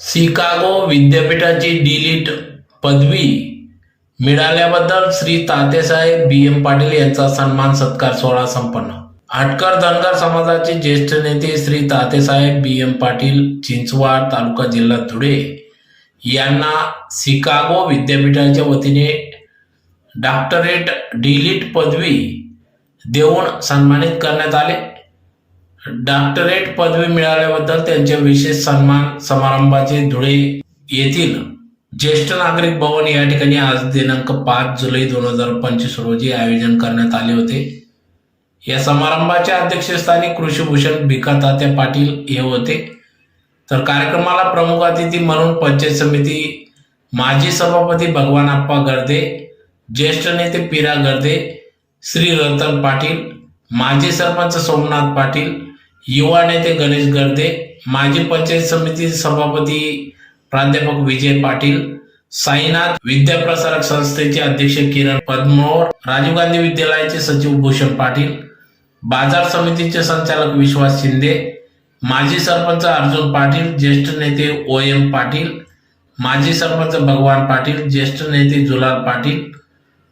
Chicago विद्यापीठाची delete पदवी मिळाल्याबद्दल श्री तातेसाहेब बी एम पाटील यांचा सन्मान सत्कार सोहळा संपन्न. आटकर धनगर समाजाचे ज्येष्ठ नेते श्री तातेसाहेब बी एम पाटील चिंचवाड तालुका जिल्हा धुळे यांना शिकागो विद्यापीठाच्या वतीने डॉक्टरेट डिलीट पदवी देऊन सन्मानित करण्यात आले. डॉक्टरेट पदवी मिळाल्याबद्दल त्यांच्या विशेष सन्मान समारंभाचे धुळे येथील ज्येष्ठ नागरिक भवन या ठिकाणी आज दिनांक पाच जुलै दोन हजार पंचवीस रोजी आयोजन करण्यात आले होते. या समारंभाच्या अध्यक्षस्थानी कृषीभूषण भिका तात्या पाटील हे होते. तर कार्यक्रमाला प्रमुख अतिथी म्हणून पंचायत समिती माजी सभापती भगवान आप्पा गर्दे ज्येष्ठ नेते पिरा गर्दे श्री रतन पाटील माजी सरपंच सोमनाथ पाटील युवा नेते गणेश गर्दे माजी पंचायत समिती सभापती प्राध्यापक विजय पाटील साईनाथ विद्याप्रसारक संस्थेचे अध्यक्ष किरण पद्मोर राजीव गांधी विद्यालयाचे सचिव भूषण पाटील बाजार समितीचे संचालक विश्वास शिंदे माजी सरपंच अर्जुन पाटील ज्येष्ठ नेते ओ एम पाटील माजी सरपंच भगवान पाटील ज्येष्ठ नेते जुलाल पाटील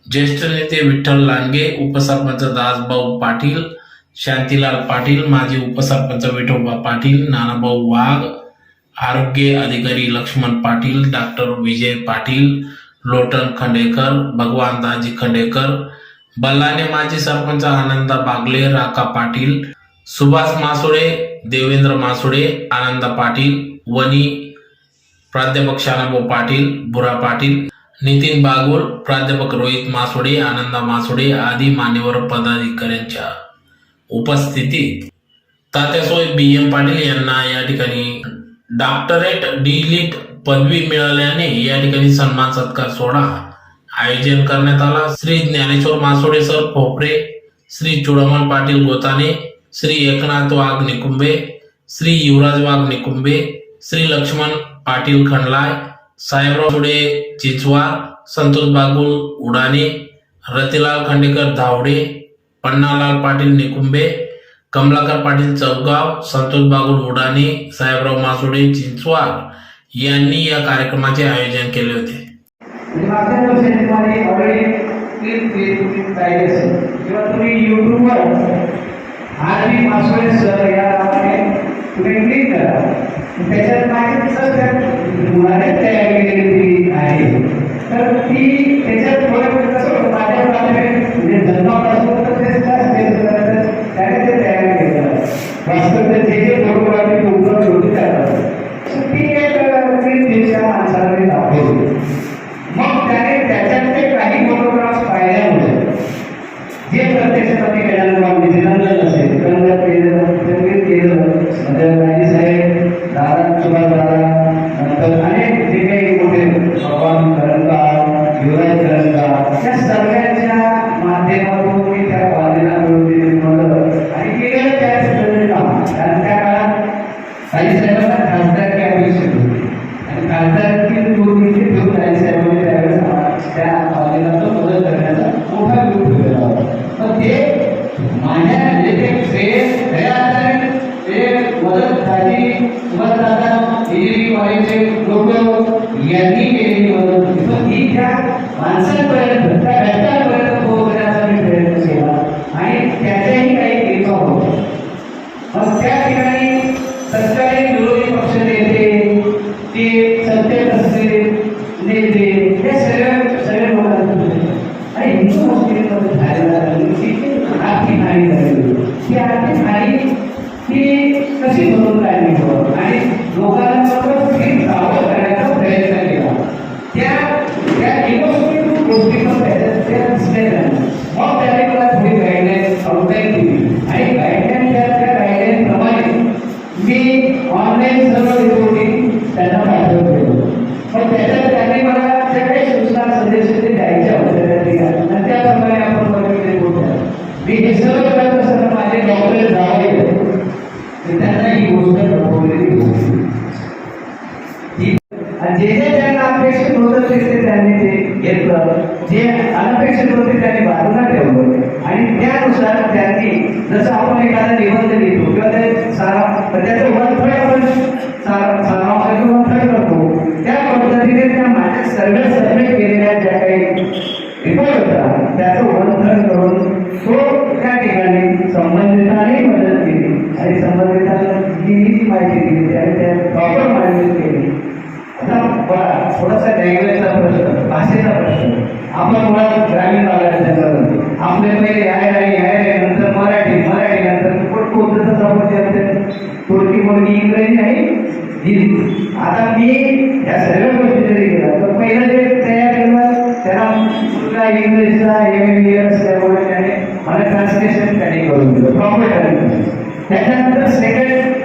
ज्येष्ठ नेते विठ्ठल लांडगे उपसरपंच दासभाऊ पाटील शांतीलाल पाटील माजी उपसरपंच विठोबा पाटील नानाभाऊ वाघ आरोग्य अधिकारी लक्ष्मण पाटील डॉक्टर विजय पाटील लोटन खंडेकर भगवान दाजी खंडेकर बल्लाने माजी सरपंच आनंदा बागले राका पाटील सुभाष मासुळे देवेंद्र मासुळे आनंदा पाटील वनी प्राध्यापक शानाभाऊ पाटील बुरा पाटील नितीन बागुल प्राध्यापक रोहित मासुडे आनंदा मासुडे आदी मान्यवर पदाधिकाऱ्यांच्या उपस्थितीत. तात्यासोय बी. एम. पाटील यांना या ठिकाणी डॉक्टरेट डिलीट पदवी मिळाल्याने या ठिकाणी सन्मान सत्कार सोहळा आयोजन करण्यात आला. श्री ज्ञानेश्वर मासोडे सर खोपरे श्री चुडमन पाटील गोताने श्री एकनाथ वाघ निकुंबे श्री युवराज वाघ निकुंबे श्री लक्ष्मण पाटील खंडलाय साहेबराव सुडे चिचवा संतोष बागुल उडाणे रतिलाल खंडेकर धावडे पन्नालाल पाटील निकुंबे कमलाकर पाटील चौगाव संतोष बागुल उडाणे साहेबराव मासुडे चिंचवाड यांनी या कार्यक्रमाचे आयोजन केले होते. म्हणजे मागच्या वर्षी तुम्हाला ऑलरेडी Gracias. सर्वे सबमिट केलेल्या ज्या काही रिपोर्ट होता त्याचं मंथन करून तो त्या ठिकाणी संबंधितांनी मदत केली. आणि संबंधितांना जी माहिती दिली आणि त्या प्रॉपर माहिती केली. आता बघा थोडासा लँग्वेजचा प्रश्न भाषेचा प्रश्न. आपण मुळात ग्रामीण भागात आपले पहिले इंग्लिशला इंग्लिशचा एम बी त्यामुळे त्याने मला ट्रान्सलेशन त्याने करून दिलं प्रॉपर ट्रान्सलेशन त्याच्यानंतर सेकंड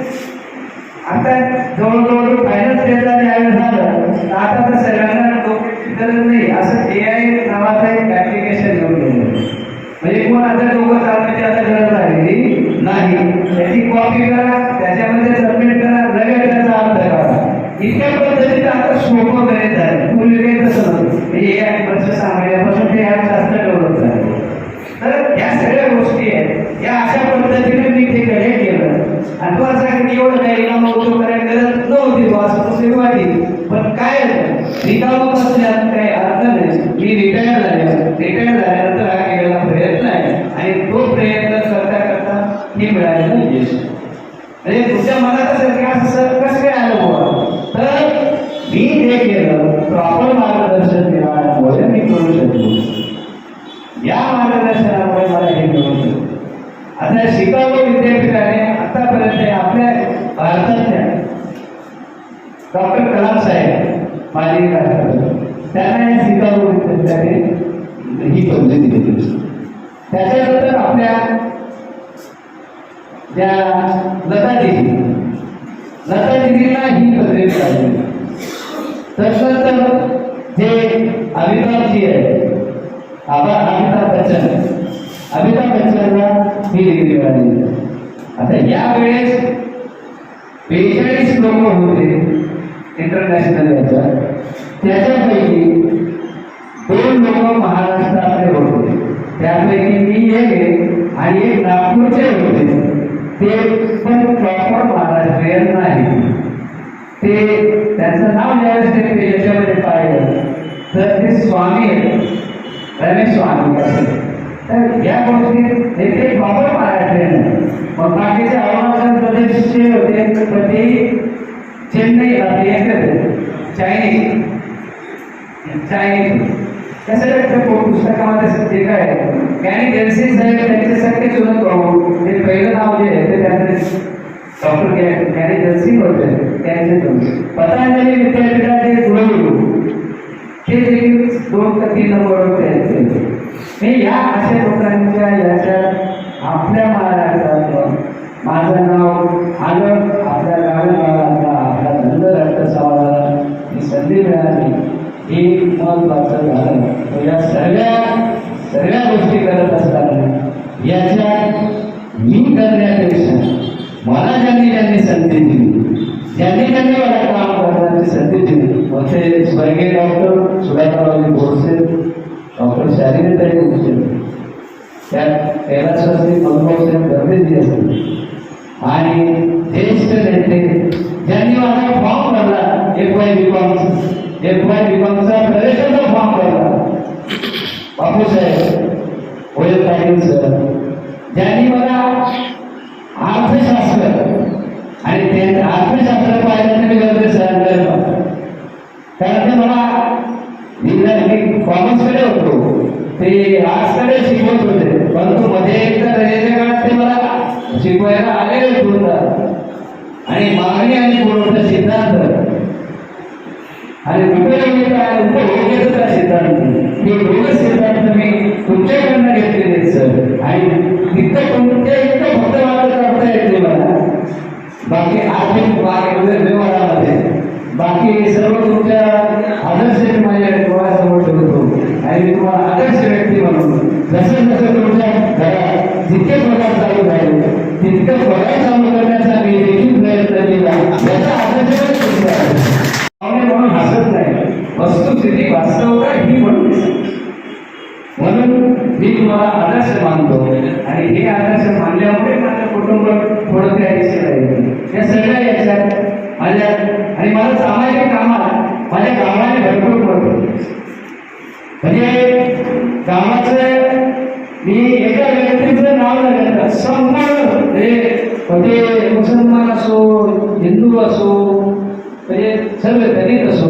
आता जवळजवळ फायनल स्टेजला ज्यावेळेस झालं तर आता तर सगळ्यांना डोक्याची गरज नाही असं ए आय नावाचं एक ऍप्लिकेशन घेऊन गेलं. म्हणजे कोण आता लोक चालण्याची आता गरज लागलेली नाही. त्याची कॉपी करा त्याच्यामध्ये सबमिट करा लगेच त्याचा अर्थ करा इतक्या पद्धतीने आता सोपं गणित आहे पूर्वी काही तसं नव्हतं. म्हणजे ए आय वर्ष सहा महिन्यापासून ते जास्त गौरव झाले. तर या सगळ्या गोष्टी आहेत. या अशा पद्धतीने मी ते कलेक्ट केलं. आणि तो असा की एवढं काही लांब उद्योग करायला गरज नव्हती तो असं तसं वाटली पण काय रिकामं असल्यात काही अर्थ नाही. मी रिटायर झाले. रिटायर झाल्यानंतर हा केलेला प्रयत्न आहे. आणि तो प्रयत्न करता करता हे मिळालेलं यश म्हणजे तुमच्या मनात असेल की असं सर कसं काय आलं बुवा तर मी हे केलं प्रॉपर मार्गदर्शन मिळाल्यामुळे मी करू शकतो या मार्गदर्शनामुळे मला हे मिळू शकतो आता शिकागो विद्यापीठाने आतापर्यंत आपल्या भारतातल्या डॉक्टर कलाम साहेब माजी राष्ट्रपती त्यांना शिकागो विद्यापीठाने ही पदवी दिली त्याच्यानंतर आपल्या ज्या लता दिदी ही पदवी मिळाली. तसंच जे अमिताभजी आहे आबा अमिताभ बच्चन अमिताभ बच्चनला ही डिग्री मिळाली. आता यावेळेस बेचाळीस लोक होते इंटरनॅशनल याच्या. त्याच्यापैकी दोन लोक महाराष्ट्रातले होते. त्यापैकी मी एक आणि एक नागपूरचे होते. ते पण प्रॉपर महाराष्ट्रीयन नाही. ते त्यांचं नाव ज्यावेळेस ते याच्यामध्ये पाहिलं. तर ते स्वामी आहेत. रमेश स्वामी असेल तर या गोष्टी हे ते प्रॉपर महाराष्ट्रीयन मग बाकीचे अरुणाचल प्रदेशचे होते तर ते चेन्नई चायनीज. चायनीज. त्या सगळ्या पुस्तकामध्ये जे काय कॅनी जेन्सिन साहेब त्यांच्यासारखे चुनत करू ते पहिलं नाव जे आहे ते त्यांचं डॉक्टर केल्यानंतर त्याने नर्सिंग होते त्यांचे पतंजली विद्यापीठाचे कुलगुरू हे देखील दोन का तीन नंबर त्यांचे. हे या अशा लोकांच्या याच्यात आपल्या महाराष्ट्रात माझं नाव आलं आपल्या ग्रामीण भागातला आपल्या धंद राष्ट्र समाजाला ही संधी मिळाली. हे महत्वाचं झालं. तर या सर्व सगळ्या गोष्टी करत असताना याच्या मी करण्यापेक्षा संधी दिली. ज्यांनी ज्यांनी मला काम करण्याची संधी दिली. मग ते स्वर्गीय डॉक्टर सुधाकररावजी बोरसे डॉक्टर शालिनीताई उच्चे त्या कैलासवासी मनमोहन गर्भेजी असतील. आणि ज्येष्ठ नेते ज्यांनी माझा फॉर्म भरला F Y B F Y B कॉमचा प्रवेशाचा फॉर्म भरला. बापूसाहेब ओयल पाटील सर ज्यांनी मला अर्थशास्त्र आत्मशास्त्र पाहिलं तर मी गरजे सरांकडे कारण ते मला विज्ञान मी कॉमर्सकडे होतो. ते आर्ट्सकडे शिकवत होते. परंतु मध्ये एकदा रेल्वे काळात ते मला शिकवायला आलेले होतं आणि मागणी आणि पुरवठा सिद्धांत. आणि उपयोगिता आणि उपयोगिता सिद्धांत. हे दोन सिद्धांत मी तुमच्याकडनं घेतलेले सर. आणि बाकी आर्थिक व्यवहारामध्ये बाकी सर्व तुमच्या आदर्श मी माझ्या डोळ्यासमोर ठेवतो. आणि मी तुम्हाला आदर्श व्यक्ती म्हणून जसं जसं तुमच्या घरात जितके पगार चालू झाले तितकं पगार चालू करण्याचा मी देखील प्रयत्न केला. याचा आदर्श म्हणजे म्हणून हसत नाही. वस्तुस्थिती वास्तवता ही म्हणून म्हणून मी तुम्हाला आदर्श मानतो. आणि हे आदर्श मानल्यामुळे माझं कुटुंब थोडं त्या दिशेला या सगळ्या याच्यात माझ्या आणि मला सामाजिक कामात माझ्या गावाने भरपूर पडतो म्हणजे गावाचं मी एका व्यक्तीचं नाव नाही संपूर्ण हे म्हणजे मुसलमान असो हिंदू असो म्हणजे सर्व दलित असो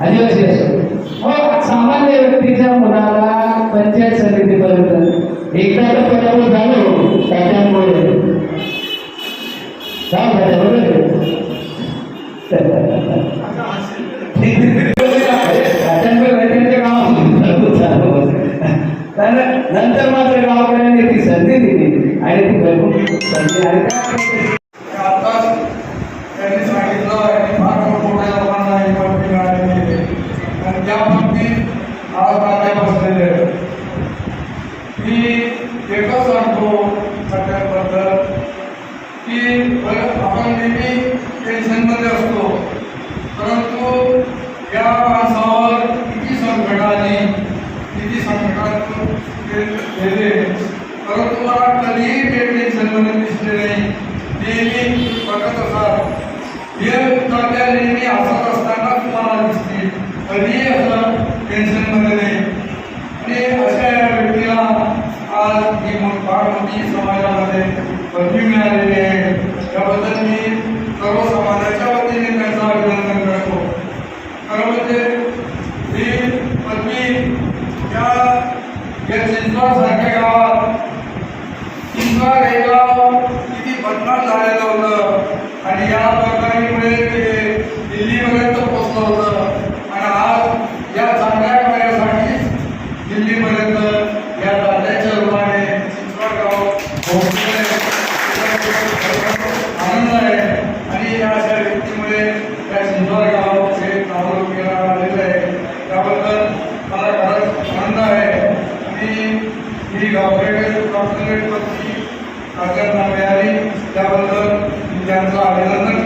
आदिवासी असो हो, सामान्य व्यक्तीच्या मुलाला पंचायत समितीपर्यंत एकदा पदावर झालो त्याच्या नंतर मात्र गावकऱ्यांनी ती संधी दिली आणि ती भरपूर संधी आणि त्या आताच त्यांनी सांगितलं आणि फार मोठ्या लोकांना ही पदवी मिळालेली आहे आणि त्या बाबतीत आज आता बसलेले आहेत. मी एकच सांगतो सगळ्यांबद्दल की बरं, आपण नेहमी टेन्शनमध्ये असतो परंतु या माणसावर किती संकट आली किती संकटात ते गेले परंतु मला कधीही ते टेन्शनमध्ये दिसले नाही नेहमी बघत असाल हे तात्या नेहमी हसत असताना तुम्हाला दिसतील कधीही असं टेन्शनमध्ये नाही आणि अशा या व्यक्तीला आज ही मोठ- फार मोठी समाजामध्ये पदवी मिळालेली आहे त्याबद्दल मी सर्व समाजाच्या वतीने त्यांचं अभिनंदन करतो खरं म्हणजे ही पदवी या या चिंचवड सारख्या गावात चिंचवड हे गाव किती झालेलं होतं. आणि या प्रकारेमुळे ते दिल्लीपर्यंत पोचलं होतं. आणि आज या चांगल्या कार्यासाठी दिल्लीपर्यंत या राज्याच्या रूपाने गाव आनंद आहे. आणि या अशा व्यक्तीमुळे या चिंचवड गाव हे आलेलं आहे. त्याबद्दल मला खरंच आनंद आहे. आणि ही गावकरी डॉक्टरेट पदवी ताकद आहे. त्याबद्दल त्यांचं अभिनंदन